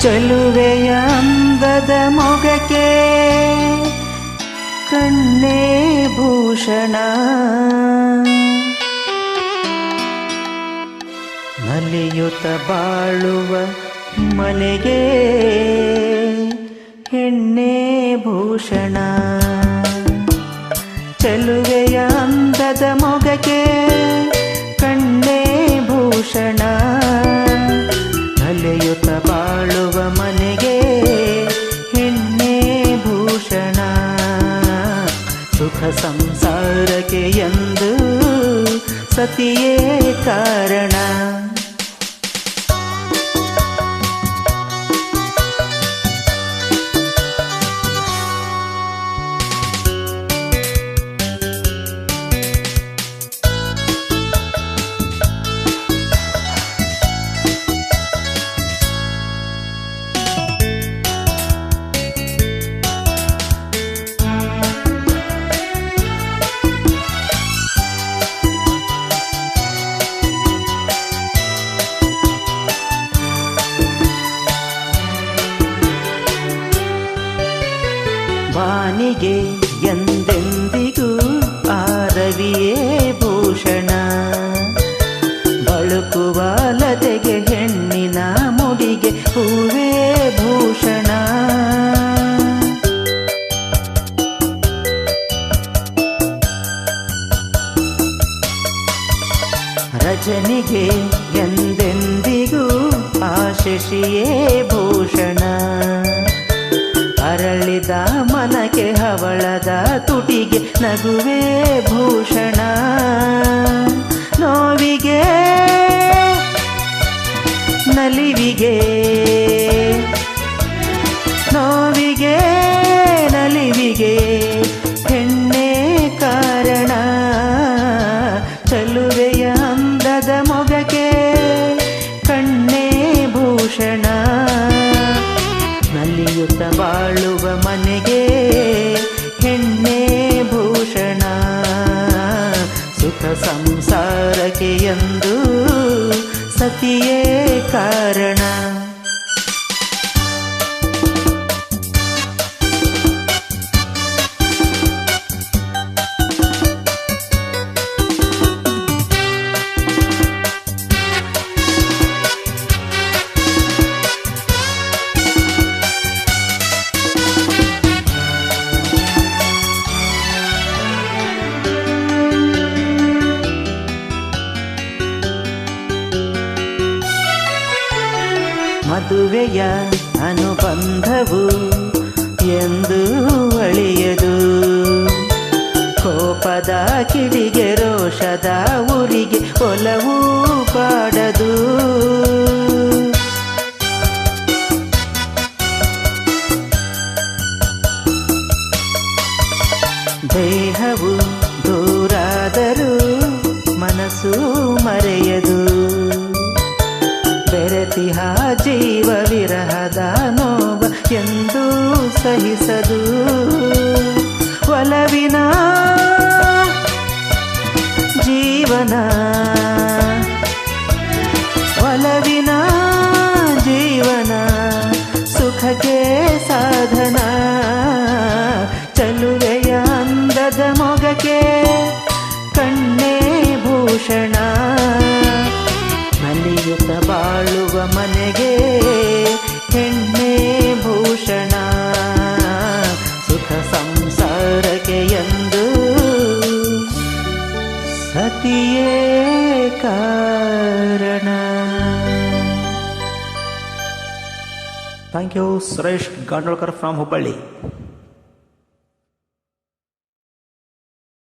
ಚೆಲುವೆಯ ಅಂದದ ಮೊಗಕ್ಕೆ ಕಣ್ಣೇ ಭೂಷಣ. ನಲಿಯುತ ಬಾಳುವ ಮನೆಗೆ ಹೆಣ್ಣೆ ಭೂಷಣ. ಚಲುವೆಯ ಅಂದದ ಮೊಗಕ್ಕೆ ಸುಖ ಸಂಸಾರಕ್ಕೆ ಎಂದು ಸತಿಯೇ ಕಾರಣ. ವಾನಿಗೆ ಎಂದೆಂದಿಗೂ ಆರವಿಯೇ ಭೂಷಣ. ಬಳುಕುವ ಲತೆಗೆ ಹೆಣ್ಣಿನ ಮುಡಿಗೆ ಹೂವೇ ಭೂಷಣ. ರಜನಿಗೆ ಎಂದೆಂದಿಗೂ ಆಶಿಷಿಯೇ ಭೂಷಣ. ಅರಳಿದ ಮನಕ್ಕೆ ಹವಳದ ತುಟಿಗೆ ನಗುವೆ ಭೂಷಣ. ನೋವಿಗೆ, ನಲಿವಿಗೆ ನೋವಿಗೆ, ನಲಿವಿಗೆ ಹೆಣ್ಣೆ ಕಾರಣ. ಚಲುವೆಯ ಅಂದದ ಮೊಗಕ್ಕೆ ಕಣ್ಣೇ ನಲಿಯುತ್ತ ಬಾಳುವ ಮನೆಗೆ ಹೆಣ್ಣೆ ಭೂಷಣ. ಸುಖ ಸಂಸಾರಕ್ಕೆ ಎಂದು ಸತಿಯೇ ಕಾರಣ. ಮದುವೆಯ ಅನುಬಂಧವು ಎಂದು ಅಳಿಯದು. ಕೋಪದ ಕಿಡಿಗೆ ರೋಷದ ಊರಿಗೆ ಒಲವು ಪಾಡದು ದೇಹವು ದೂರಾದರೂ ಮನಸ್ಸು ಮರೆಯದು. ಬೆರೆತಿಹ ಜೀವ ವಿರಹದ ನೋವ ಎಂದು ಸಹಿಸದು. ಒಲವಿನ ಜೀವನ ಒಲವಿನ ಜೀವನ, ಸುಖಕ್ಕೆ ಸಾಧನ, ಚಲುವೆಯ ಅಂದದ ಮೊಗಕ್ಕೆ ಕಣ್ಣೇ ಭೂಷಣ. ಎಂದು. ಸತಿಯೇ ಕಾರಣ. Thank you Suresh Gandolkar from Hubballi